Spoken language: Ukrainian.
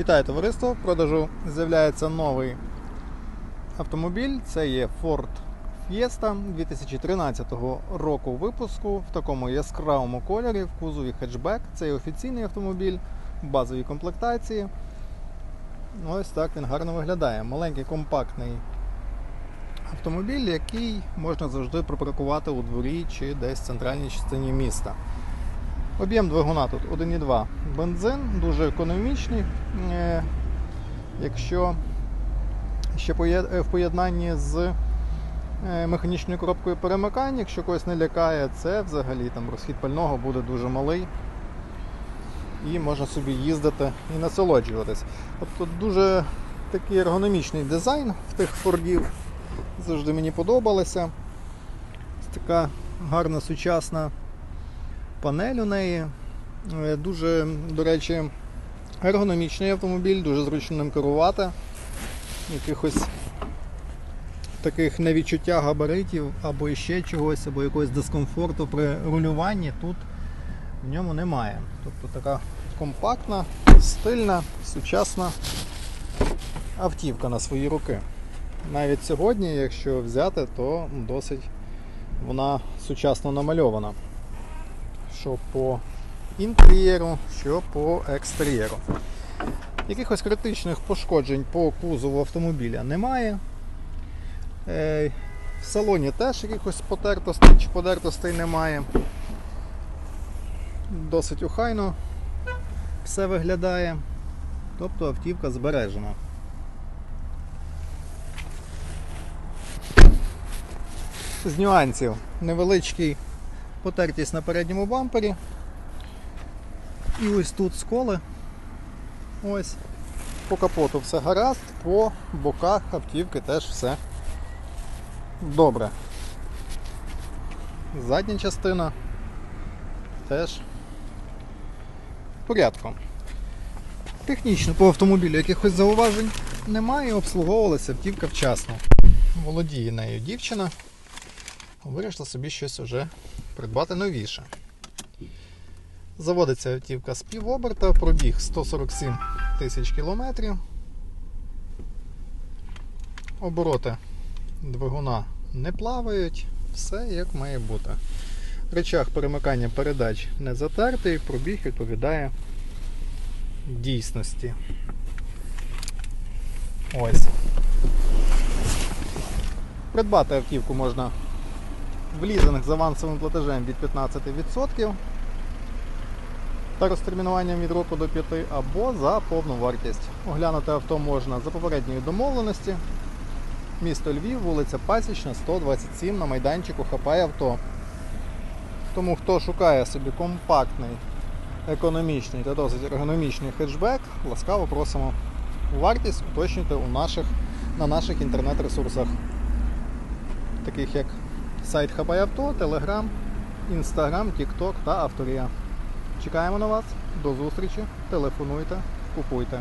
Вітаю товариство! В продажу з'являється новий автомобіль. Це є Ford Fiesta 2013 року випуску в такому яскравому кольорі, в кузові хетчбек. Це є офіційний автомобіль в базовій комплектації. Ось так він гарно виглядає. Маленький компактний автомобіль, який можна завжди припаркувати у дворі чи десь в центральній частині міста. Об'єм двигуна тут 1,2 бензин, дуже економічний. Е, Якщо ще е, в поєднанні з е, механічною коробкою перемикань, якщо когось не лякає, це взагалі там розхід пального буде дуже малий. І можна собі їздити і насолоджуватись. Тобто дуже такий ергономічний дизайн в тих фордів. Завжди мені подобалося. Така гарна сучасна панель у неї. Е, Дуже, до речі, ергономічний автомобіль, дуже зручно ним керувати. Якихось таких невідчуття габаритів або іще чогось, або якогось дискомфорту при рулюванні тут в ньому немає. Тобто така компактна, стильна, сучасна автівка на свої роки. Навіть сьогодні, якщо взяти, то досить вона сучасно намальована що по інтер'єру, що по екстер'єру. Якихось критичних пошкоджень по кузову автомобіля немає. Е, В салоні теж якихось потертостей чи подертостей немає. Досить охайно все виглядає. Тобто автівка збережена. З нюансів невеличкий потертість на передньому бампері. І ось тут сколи. Ось. По капоту все гаразд, по боках автівки теж все добре. Задня частина теж порядку. Технічно по автомобілю якихось зауважень немає, обслуговувалася автівка вчасно. Володіє нею дівчина. Вирішила собі щось уже придбати новіше. Заводиться автівка з півоберта, пробіг 147 тисяч кілометрів. Обороти двигуна не плавають, все як має бути. Речах перемикання передач не затертий, пробіг відповідає дійсності. Ось. Придбати автівку можна в лізинг з авансовим платежем від 15% та розтермінуванням від року до 5 або за повну вартість. Оглянути авто можна за попередньою домовленості. Місто Львів, вулиця Пасічна, 127 на майданчику Хапай авто. Тому хто шукає собі компактний, економічний та досить ергономічний хетчбек, ласкаво просимо. Вартість уточнюйте у наших, на наших інтернет-ресурсах, таких як сайт Авто, Телеграм, Інстаграм, Тікток та Авторія. Чекаємо на вас. До зустрічі. Телефонуйте, купуйте.